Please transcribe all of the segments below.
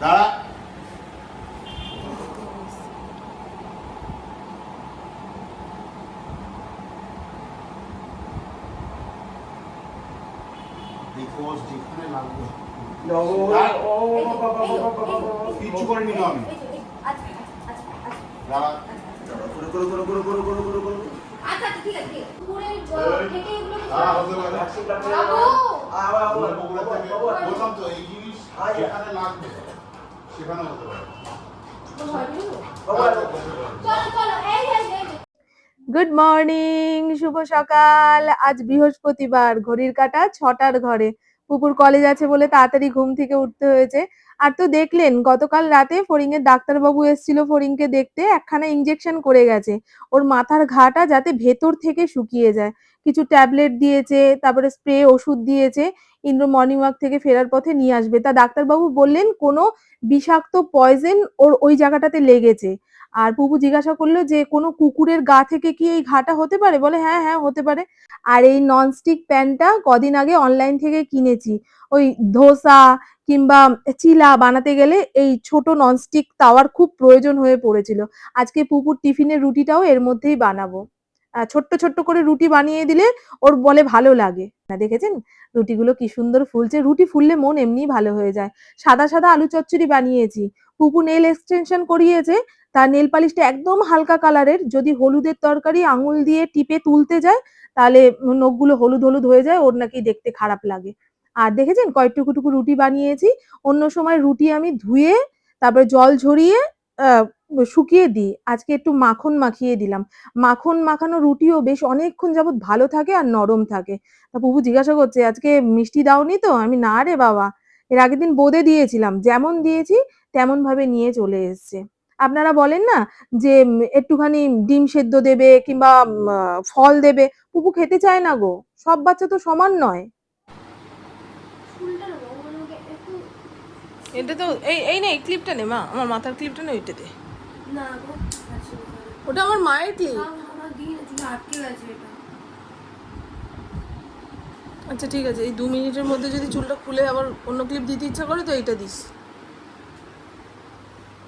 দাঁড়া কিচ্ছু করে নিল আমি দাঁড়া করো করো করো করো করো করো করো করো দাঁড়া হতে পারে আবার বগুড়া আবার বললাম তো এই জিনিস যেখানে লাগবে সেখানে হতে পারে গুড মর্নিং শুভ সকাল। আজ বৃহস্পতিবার ঘড়ির কাটা ছটার ঘরে। পুকুর কলেজ আছে বলে তাড়াতাড়ি ঘুম থেকে উঠতে হয়েছে। আর তো দেখলেন গতকাল রাতে ফড়িং এর ডাক্তারবাবু এসেছিল ফড়িংকে দেখতে একখানা ইঞ্জেকশন করে গেছে। ওর মাথার ঘাটা যাতে ভেতর থেকে শুকিয়ে যায়। কিছু ট্যাবলেট দিয়েছে, তারপরে স্প্রে ওষুধ দিয়েছে, ইন্দ্র মর্নিং ওয়াক থেকে ফেরার পথে নিয়ে আসবে। তা ডাক্তারবাবু বললেন, কোনো বিষাক্ত পয়জেন ওর ওই জায়গাটাতে লেগেছে। আর পুপু জিজ্ঞাসা করল যে, কোনো কুকুরের গা থেকে কি এই ঘাটা হতে পারে? বলে হ্যাঁ হ্যাঁ হতে পারে। আর এই ননস্টিক প্যানটা কদিন আগে অনলাইন থেকে কিনেছি। ওই ধোসা কিংবা চিলা বানাতে গেলে এই ছোট ননস্টিক তাওয়ার খুব প্রয়োজন হয়ে পড়েছিল। আজকে পুপুর টিফিনের রুটিটাও এর মধ্যেই বানাবো। ছোট্ট ছোট্ট করে রুটি বানিয়ে দিলে ওর বলে ভালো লাগে। না, দেখেছেন? রুটিগুলো কি সুন্দর ফুলছে। রুটি ফুললে মন এমনি ভালো হয়ে যায়। সাদা সাদা আলু চচ্চড়ি বানিয়েছি। পুপু নেল এক্সটেনশন করিয়েছে। তার নেল পালিশটা একদম হালকা কালারের। যদি হলুদের তরকারি আঙুল দিয়ে টিপে তুলতে যায়, তাহলে নখগুলো হলুদ হলুদ হয়ে যায়, ওর নাকি দেখতে খারাপ লাগে। আর দেখেছেন? কয়েক টুকু রুটি বানিয়েছি। অন্য সময় রুটি আমি ধুয়ে, তারপরে জল ঝরিয়ে শুকিয়ে দিই। আজকে একটু মাখন মাখিয়ে দিলাম। মাখন মাখানো রুটিও বেশ অনেকক্ষণ যাবত ভালো থাকে আর নরম থাকে। তা পুপু জিজ্ঞাসা করছে, আজকে মিষ্টি দাওনি তো? আমি, না রে বাবা। এর আগের দিন বোঁদে দিয়েছিলাম। যেমন দিয়েছি তেমন ভাবে নিয়ে চলে এসছে। আপনারা বলেন না যে একটুখানি ডিম সেদ্ধ দেবে কিংবা ফল দেবে। পুপু খেতে চায় না গো। সব বাচ্চা তো সমান নয়। এটা তো, এই এই না, এই ক্লিপটা নে মা। আমার মাথার ক্লিপটা না দে ওটা আমার মায়ের ক্লিপ। আচ্ছা ঠিক আছে এই দু মিনিটের মধ্যে যদি চুলটা খুলে আবার অন্য ক্লিপ দিতে ইচ্ছা করে তো এইটা দিস।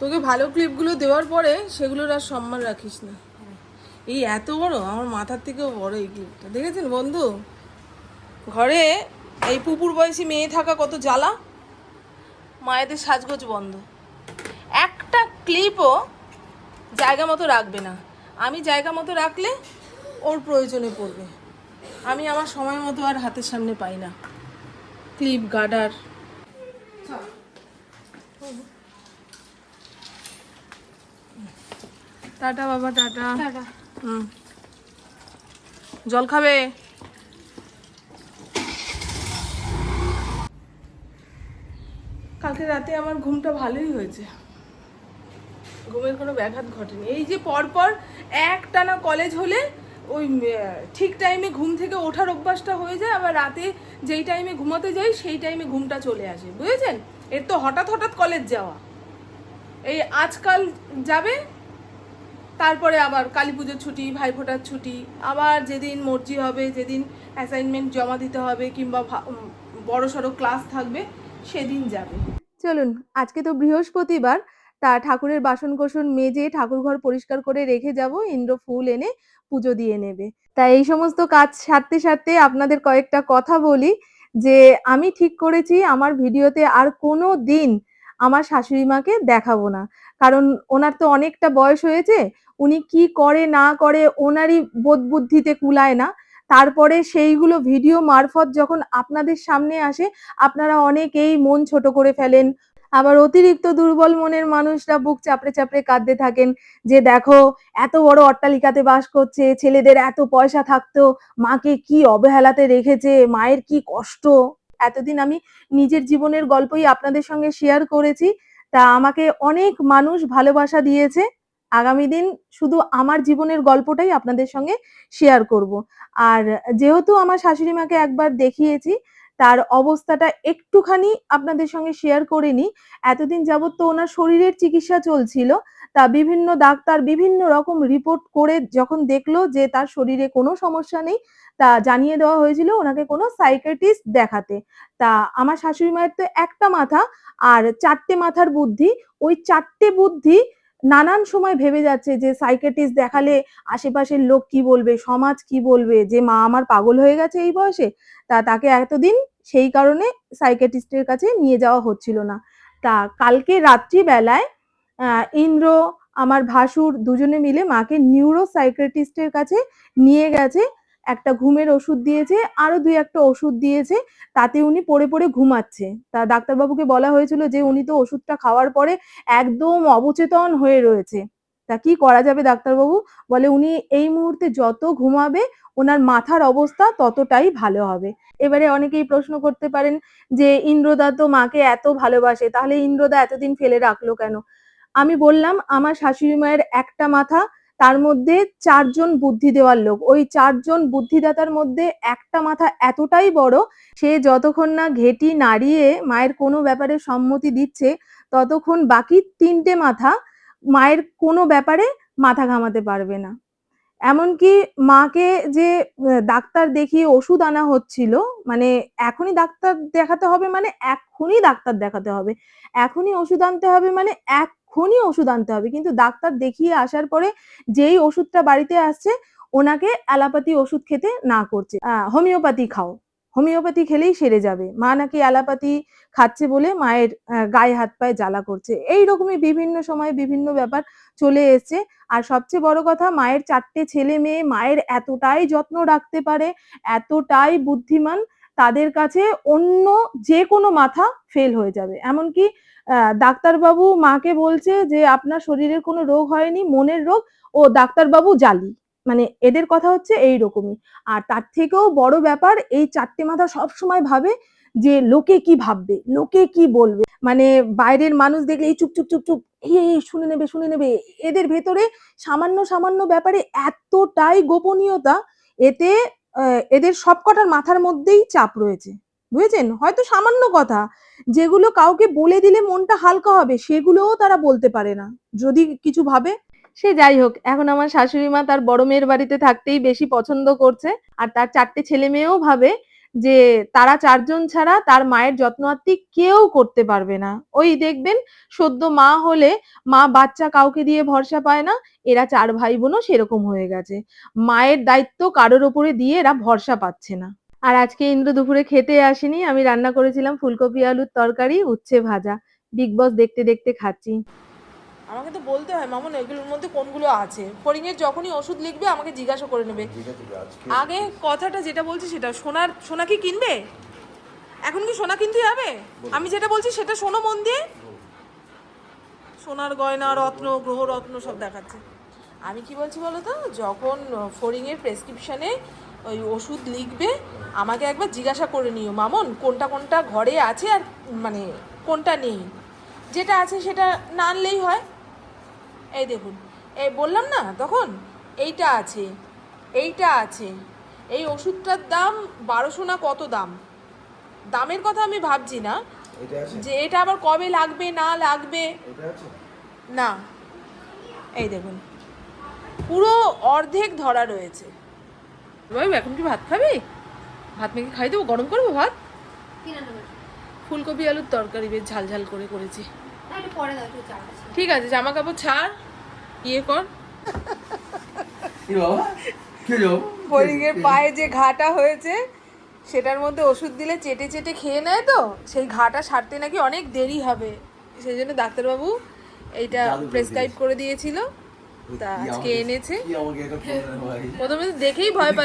তোকে ভালো ক্লিপগুলো দেওয়ার পরে সেগুলোর আর সম্মান রাখিস না। এই এত বড় আমার মাথার থেকেও বড় এই ক্লিপটা। দেখেছেন বন্ধু? ঘরে এই পুপুর বয়সী মেয়ে থাকা কত জ্বালা? মায়েদের সাজগোজ বন্ধ। একটা ক্লিপও জায়গা মতো রাখবে না। আমি জায়গা মতো রাখলে ওর প্রয়োজনে পড়বে। আমি আমার সময় মতো আর হাতের সামনে পাই না। ক্লিপ গার্ডার টাটা বাবা টাটা। হুম। জল খাবে? কালকে রাতে আমার ঘুমটা ভালোই হয়েছে। ঘুমের কোনো ব্যাঘাত ঘটেনি। এই যে পরপর একটানা কলেজ হলে ওই ঠিক টাইমে ঘুম থেকে ওঠার অভ্যাসটা হয়ে যায়, আবার রাতে যেই টাইমে ঘুমাতে যাই, সেই টাইমে ঘুমটা চলে আসে। বুঝেছেন? এর তো হঠাৎ হঠাৎ কলেজ যাওয়া। এই আজকাল যাবে, তারপরে আবার কালী পুজোর ছুটি, ভাইফোঁটার ছুটি, আবার যেদিন মর্জি হবে, যেদিন অ্যাসাইনমেন্ট জমা দিতে হবে, কিংবা বড় সড়ো ক্লাস থাকবে, সেদিন যাবে। চলুন, আজকে তো বৃহস্পতিবার তা ঠাকুরের বাসন কোসন মেজে ঠাকুর ঘর পরিষ্কার করে রেখে যাব, ইন্দ্র ফুল এনে পুজো দিয়ে নেবে। তা এই সমস্ত কাজ সারতে সারতে আপনাদের কয়েকটা কথা বলি, যে আমি ঠিক করেছি, আমার ভিডিওতে আর কোনো দিন আমার শাশুড়ি মাকে দেখাবো না। কারণ ওনার তো অনেকটা বয়স হয়েছে, উনি কি করে না করে ওনারই বোধ বুদ্ধিতে কুলায় না। তারপরে সেইগুলো ভিডিও মারফত যখন আপনাদের সামনে আসে, আপনারা অনেকেই মন ছোট করে ফেলেন আবার অতিরিক্ত দুর্বল মনের মানুষরা বুক চাপড়ে চাপড়ে কাঁদতে থাকেন যে দেখো, এত বড় অট্টালিকাতে বাস করছে, ছেলেদের এত পয়সা থাকতো, মাকে কি অবহেলাতে রেখেছে, মায়ের কি কষ্ট। এতদিন আমি নিজের জীবনের গল্পই আপনাদের সঙ্গে শেয়ার করেছি, তা আমাকে অনেক মানুষ ভালোবাসা দিয়েছে। আগামী দিন শুধু আমার জীবনের গল্পটাই আপনাদের সঙ্গে শেয়ার করব। আর যেহেতু আমার শাশুড়ি মাকে একবার দেখিয়েছি তার অবস্থাটা একটুখানি আপনাদের সঙ্গে শেয়ার করে নিই। এতদিন যাবত তো ওনার শরীরের চিকিৎসা চলছিল, তা বিভিন্ন ডাক্তার বিভিন্ন রকম রিপোর্ট করে যখন দেখল যে তার শরীরে কোনো সমস্যা নেই, তা জানিয়ে দেওয়া হয়েছিল ওনাকে কোনো সাইকেটিস্ট দেখাতে। তা আমার শাশুড়ি মায়ের তো একটা মাথা আর চারটে মাথার বুদ্ধি, ওই চারটে বুদ্ধি নানান সময় ভেবে যাচ্ছে যে সাইকেটিস্ট দেখালে আশেপাশের লোক কি বলবে, সমাজ কি বলবে, যে মা আমার পাগল হয়ে গেছে এই বয়সে, তা তাকে এতদিন সেই কারণে সাইকেটিস্টের কাছে নিয়ে যাওয়া হচ্ছিল না। তা কালকে রাত্রিবেলায় ইন্দ্র, আমার ভাসুর দুজনে মিলে মাকে নিউরো সাইকেটিস্টের কাছে নিয়ে গেছে। একটা ঘুমের ওষুধ দিয়েছে, আরও দুই একটা ওষুধ দিয়েছে, তাতে উনি পড়ে পড়ে ঘুমাচ্ছে। তা ডাক্তারবাবুকে বলা হয়েছিল যে উনি তো ওষুধটা খাওয়ার পরে একদম অবচেতন হয়ে রয়েছে। তা কি করা যাবে ডাক্তারবাবু? বলে উনি এই মুহূর্তে যত ঘুমাবে, ওনার মাথার অবস্থা ততটাই ভালো হবে। এবারে অনেকেই প্রশ্ন করতে পারেন যে, ইন্দ্রদা তো মাকে এত ভালোবাসে, তাহলে ইন্দ্রদা এতদিন ফেলে রাখল কেন? আমি বললাম, আমার শাশুড়ি মায়ের একটা মাথা তার মধ্যে চারজন বুদ্ধি দেওয়ার লোক। ওই চারজন বুদ্ধিদাতার মধ্যে একটা মাথা এতটাই বড়, সে যতক্ষণ না ঘেটি নাড়িয়ে মায়ের কোনো ব্যাপারে সম্মতি দিচ্ছে, ততক্ষণ বাকি তিনটে মাথা মায়ের কোনো ব্যাপারে মাথা ঘামাতে পারবে না। এমনকি মাকে যে ডাক্তার দেখিয়ে ওষুধ আনা হচ্ছিল মানে এখনই ডাক্তার দেখাতে হবে মানে এখনই ডাক্তার দেখাতে হবে। এখনই ওষুধ আনতে হবে মানে এখনই ওষুধ আনতে হবে। কিন্তু ডাক্তার দেখিয়ে আসার পরে যেই ওষুধটা বাড়িতে আসছে, ওনাকে অ্যালোপ্যাথি ওষুধ খেতে না করছে। হোমিওপ্যাথি খাও। হোমিওপ্যাথি খেলেই সেরে যাবে। মা নাকি অ্যালোপ্যাথি খাচ্ছে বলে মায়ের গায়ে হাত পায়ে জ্বালা করছে। এই রকমই বিভিন্ন সময় বিভিন্ন ব্যাপার চলে এসছে। আর সবচেয়ে বড় কথা, মায়ের চারটে ছেলে মেয়ে মায়ের এতটাই যত্ন রাখতে পারে, এতটাই বুদ্ধিমান, তাদের কাছে অন্য যে কোনো মাথা ফেল হয়ে যাবে। এমনকি ডাক্তারবাবু মাকে বলছে যে, আপনার শরীরের কোনো রোগ হয়নি, মনের রোগ, ও ডাক্তারবাবু জালি। মানে এদের কথা হচ্ছে এই রকমই। আর তার থেকেও বড় ব্যাপার, এই চারটে মাথা সব সময় ভাবে যে, লোকে কি ভাববে? লোকে কি বলবে? মানে বাইরের মানুষ দেখলে এই চুপ চুপ চুপ চুপ এই শুনে নেবে শুনে নেবে। এদের ভেতরে সামান্য সামান্য ব্যাপারে এতটাই গোপনীয়তা, এতে এদের সবকটার মাথার মধ্যেই চাপ রয়েছে। বুঝেছেন? হয়তো সামান্য কথা যেগুলো কাউকে বলে দিলে মনটা হালকা হবে, সেগুলোও তারা বলতে পারে না। যদি কিছু ভাবে? সে যাই হোক, এখন আমার শাশুড়ি মা তার বড় মেয়ের বাড়িতে থাকতেই বেশি পছন্দ করছে আর তার চারটে ছেলে মেয়েও ভাবে যে তারা চারজন ছাড়া তার মায়ের যত্ন কেউ করতে পারবে না। ওই দেখবেন, সদ্য মা হলে মা বাচ্চা কাউকে দিয়ে ভরসা পায় না, এরা চার ভাই বোনও সেরকম হয়ে গেছে। মায়ের দায়িত্ব কারোর ওপরে দিয়ে এরা ভরসা পাচ্ছে না। আর আজকে ইন্দ্র দুপুরে খেতে আসেনি। আমি রান্না করেছিলাম ফুলকপি আলুর তরকারি উচ্ছে ভাজা। বিগ বস দেখতে দেখতে খাচ্ছি। আমাকে তো বলতে হয় মামুন এগুলোর মধ্যে কোনগুলো আছে? ফড়িংয়ের যখনই ওষুধ লিখবে আমাকে জিজ্ঞাসা করে নেবে। আগে কথাটা যেটা বলছি সেটা সোনার সোনা কি কিনবে? এখন কি সোনা কিনতে যাবে? আমি যেটা বলছি সেটা শোনো মন দিয়ে। সোনার গয়না রত্ন গ্রহ রত্ন সব দেখাচ্ছে। আমি কি বলছি বলো তো? যখন ফড়িংয়ের প্রেসক্রিপশনে ওই ওষুধ লিখবে আমাকে একবার জিজ্ঞাসা করে নিও মামন কোনটা কোনটা ঘরে আছে আর মানে কোনটা নেই? যেটা আছে সেটা না আনলেই হয়। এই দেখুন এই বললাম না তখন এইটা আছে এইটা আছে এই ওষুধটার দাম বারোশো না কত দাম? দামের কথা আমি ভাবছি না। যে এটা আবার কবে লাগবে না লাগবে? না। এই দেখুন পুরো অর্ধেক ধরা রয়েছে। ভাই এখন কি ভাত খাবি? ভাত মেখে খাই দেবো? গরম করব ভাত? ফুলকপি আলুর তরকারি বেশ ঝাল ঝাল করে করেছি। ঠিক আছে জামা কাপড় ছাড় ইয়ে কর। কি বাবা? কি যাও ফড়িংয়ের পায়ে যে ঘাটা হয়েছে সেটার মধ্যে ওষুধ দিলে চেটে চেটে খেয়ে নেয় তো? সেই ঘাটা সারতে নাকি অনেক দেরি হবে। সেই জন্য ডাক্তারবাবু এইটা প্রেসক্রাইব করে দিয়েছিল। তা আজকে এনেছে? প্রথমে তো দেখেই ভয়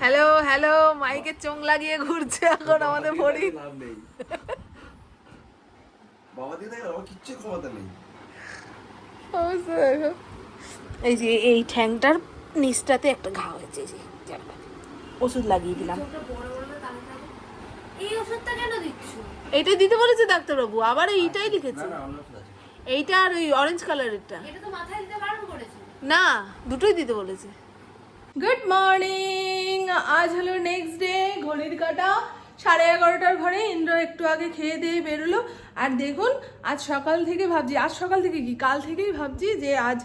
হ্যালো হ্যালো মাইকে চোং লাগিয়ে ঘুরছে এখন আমাদের ফড়ি লাভ নেই। বাবা দিয়ে আমার কিচ্ছু ক্ষমতা নেই। এই যে এই ঠ্যাংটার নিচটাতে একটা ঘা হয়েছে যে ওষুধ লাগিয়ে দিলাম। এইটাই দিতে বলেছে ডাক্তারবাবু আবার এইটাই না লিখেছে এইটা আর ওই অরেঞ্জ কালারেরটা এটা তো মাথায় দিতে বারণ করেছে। না দুটোই দিতে বলেছে। গুড মর্নিং আজ হলো নেক্সট ডে ঘড়ির কাটা। সাড়ে এগারোটার ঘরে ইন্দ্র একটু আগে খেয়ে দিয়ে বেরোলো। আর দেখুন আজ সকাল থেকে ভাবছি আজ সকাল থেকে কি? কাল থেকেই ভাবছি যে আজ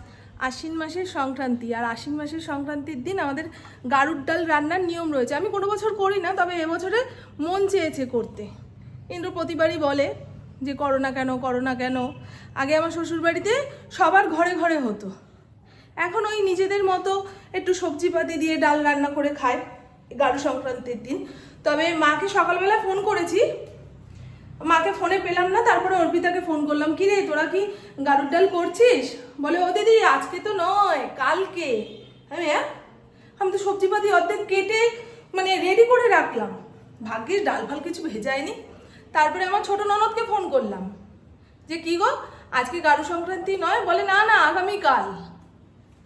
আশ্বিন মাসের সংক্রান্তি। আর আশ্বিন মাসের সংক্রান্তির দিন আমাদের গারুর ডাল রান্নার নিয়ম রয়েছে। আমি কোনো বছর করি না তবে এবছরে মন চেয়েছে করতে। ইন্দ্র প্রতিবারই বলে যে করো না কেন, করো না কেন। আগে আমার শ্বশুরবাড়িতে সবার ঘরে ঘরে হতো। এখন ওই নিজেদের মতো একটু সবজিপাতি দিয়ে ডাল রান্না করে খায় গারু সংক্রান্তির দিন। তবে মাকে সকালবেলা ফোন করেছি। মাকে ফোনে পেলাম না, তারপরে অর্পিতাকে ফোন করলাম কি রে তোরা কি গারুর ডাল করছিস? বলে, ও দিদি, আজকে তো নয়, কালকে। আমি হ্যাঁ? আমি তো সবজিপাতি অর্ধেক কেটে মানে রেডি করে রাখলাম। ভাগ্যিস ডাল ফাল কিছু ভেজায়নি। তারপরে আমার ছোট ননদকে ফোন করলাম। যে কি গো? আজকে গারু সংক্রান্তি নয়? বলে না না আগামীকাল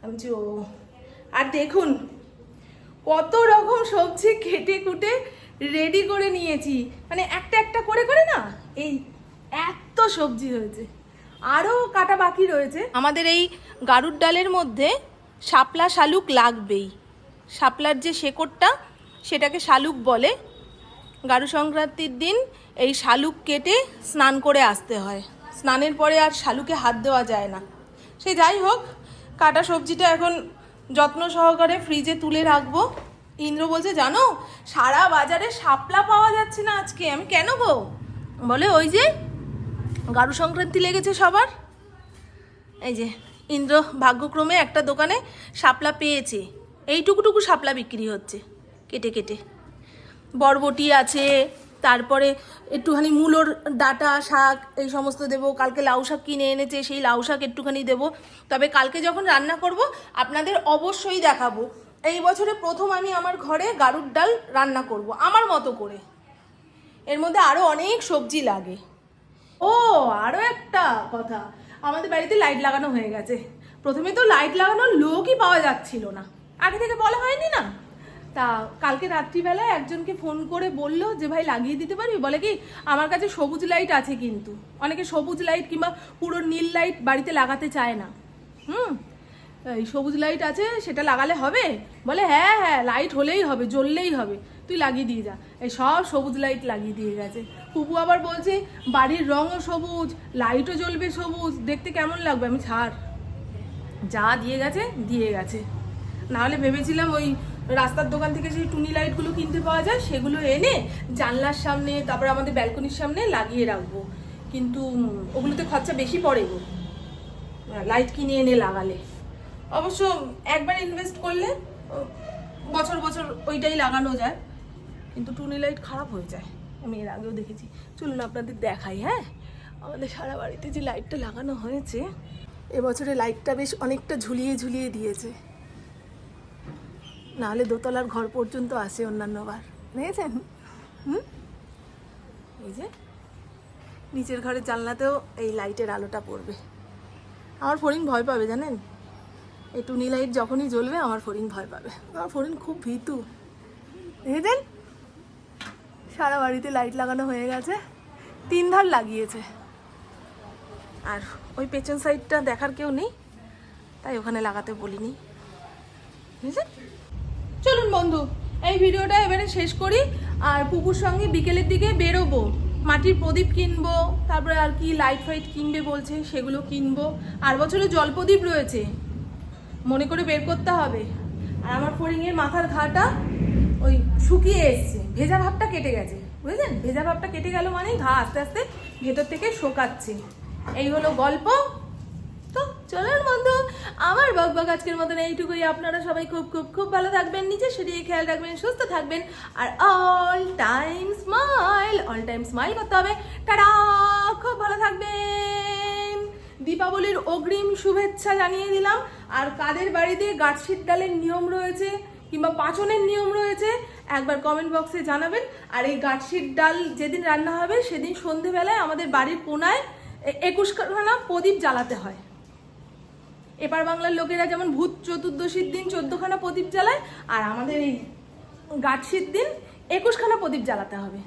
আমি বলছি, ও আর দেখুন কত রকম সবজি কেটে কুটে রেডি করে নিয়েছি। মানে একটা একটা করে করে না এই এত সবজি হয়েছে। আরও কাটা বাকি রয়েছে। আমাদের এই গারুর ডালের মধ্যে শাপলা শালুক লাগবেই। শাপলার যে শেকড়টা সেটাকে শালুক বলে। গারু সংক্রান্তির দিন এই শালুক কেটে স্নান করে আসতে হয়। স্নানের পরে আর শালুকে হাত দেওয়া যায় না। সে যাই হোক, কাটা সবজিটা এখন যত্ন সহকারে ফ্রিজে তুলে রাখব। ইন্দ্র বলছে, জানো, সারা বাজারে শাপলা পাওয়া যাচ্ছে না আজকে। আমি কেন গো? বলে, ওই যে গারু সংক্রান্তি লেগেছে সবার। এই যে, ইন্দ্র ভাগ্যক্রমে একটা দোকানে শাপলা পেয়েছে। এইটুকুটুকু শাপলা বিক্রি হচ্ছে, কেটে কেটে। বরবটি আছে তারপরে একটুখানি মূলোর ডাটা, শাক এই সমস্ত দেবো। কালকে লাউ শাক কিনে এনেছে, সেই লাউ শাক একটুখানি দেবো। তবে কালকে যখন রান্না করব, আপনাদের অবশ্যই দেখাবো। এই বছরে প্রথম আমি আমার ঘরে গারুর ডাল রান্না করব, আমার মতো করে। এর মধ্যে আরও অনেক সবজি লাগে। ও আরও একটা কথা। আমাদের বাড়িতে লাইট লাগানো হয়ে গেছে। প্রথমে তো লাইট লাগানোর লোকই পাওয়া যাচ্ছিল না। আগে থেকে বলা হয়নি না? তা কালকে রাত্রিবেলায় একজনকে ফোন করে বলল যে, ভাই, লাগিয়ে দিতে পারবি বলে কি, আমার কাছে সবুজ লাইট আছে কিন্তু। অনেকে সবুজ লাইট কিংবা পুরো নীল লাইট বাড়িতে লাগাতে চায় না। হুম? এই সবুজ লাইট আছে, সেটা লাগালে হবে? বলে হ্যাঁ হ্যাঁ লাইট হলেই হবে, জ্বললেই হবে। তুই লাগিয়ে দিয়ে যা। এই সব সবুজ লাইট লাগিয়ে দিয়ে গেছে। পুপু আবার বলছে, বাড়ির রঙও সবুজ লাইটও জ্বলবে সবুজ। দেখতে কেমন লাগবে? আমি ছাড়। যা দিয়ে গেছে দিয়ে গেছে। নাহলে ভেবেছিলাম ওই রাস্তার দোকান থেকে যে টুনি লাইটগুলো কিনতে পাওয়া যায়, সেগুলো এনে জানলার সামনে, তারপর আমাদের ব্যালকনির সামনে লাগিয়ে রাখব। কিন্তু ওগুলোতে খরচা বেশি পড়ে গো। লাইট কিনে এনে লাগালে। অবশ্য একবার ইনভেস্ট করলে বছর বছর ওইটাই লাগানো যায়। কিন্তু টুনি লাইট খারাপ হয়ে যায়। আমি এর আগেও দেখেছি। চলুন আপনাদের দেখাই হ্যাঁ? আমাদের সারা বাড়িতে যে লাইটটা লাগানো হয়েছে, এবছরে লাইটটা বেশ অনেকটা ঝুলিয়ে ঝুলিয়ে দিয়েছে। নাহলে দোতলার ঘর পর্যন্ত আসে অন্যান্য বার। দেখেছেন? হুম? এই যে, নিচের ঘরের জানলাতেও এই লাইটের আলোটা পড়বে। আমার ফরিং ভয় পাবে, জানেন? এই টুনি লাইট যখনই জ্বলবে, আমার ফরিং ভয় পাবে। আমার ফরিং খুব ভীতু। দেখেছেন? সারা বাড়িতে লাইট লাগানো হয়ে গেছে। তিন ধার লাগিয়েছে। আর ওই পেছন সাইডটা দেখার কেউ নেই, তাই ওখানে লাগাতে বলিনি। বুঝেছেন চলুন বন্ধু, এই ভিডিওটা এবারে শেষ করি, আর পুকুর সঙ্গে বিকেলের দিকে বেরোবো। মাটির প্রদীপ কিনবো, তারপরে আর কি লাইট ফাইট কিনবে বলছে, সেগুলো কিনবো। আর বছরে জল প্রদীপ রয়েছে, মনে করে বের করতে হবে। আর আমার ফড়িংয়ের মাথার ঘাটা ওই শুকিয়ে এসছে, ভেজা ভাবটা কেটে গেছে বুঝলেন ভেজা ভাবটা কেটে গেল মানে ঘা আস্তে আস্তে ভেতর থেকে শোকাচ্ছে। এই হলো গল্প চলুন বন্ধু, আমার বক বক আজকের মতন এইটুকুই। আপনারা সবাই খুব খুব খুব ভালো থাকবেন, নিজের শরীরে খেয়াল রাখবেন, সুস্থ থাকবেন। আর all time smile all time smile করতে হবে। টাটা! খুব ভালো থাকবেন। দীপাবলির অগ্রিম শুভেচ্ছা জানিয়ে দিলাম। আর কাদের বাড়িতে গাছশিট ডালের নিয়ম রয়েছে কিংবা পাচনের নিয়ম রয়েছে, একবার কমেন্ট বক্সে জানাবেন। আর এই গাছশিট ডাল যেদিন রান্না হবে, সেদিন সন্ধেবেলায় আমাদের বাড়ির কোনায় একুশখানা প্রদীপ জ্বালাতে হয়। এপার বাংলার লোকেরা যেমন ভূত চতুর্দশীর দিন চোদ্দখানা প্রদীপ জ্বালায়, আর আমাদের এই গাছশির দিন একুশখানা প্রদীপ জ্বালাতে হবে।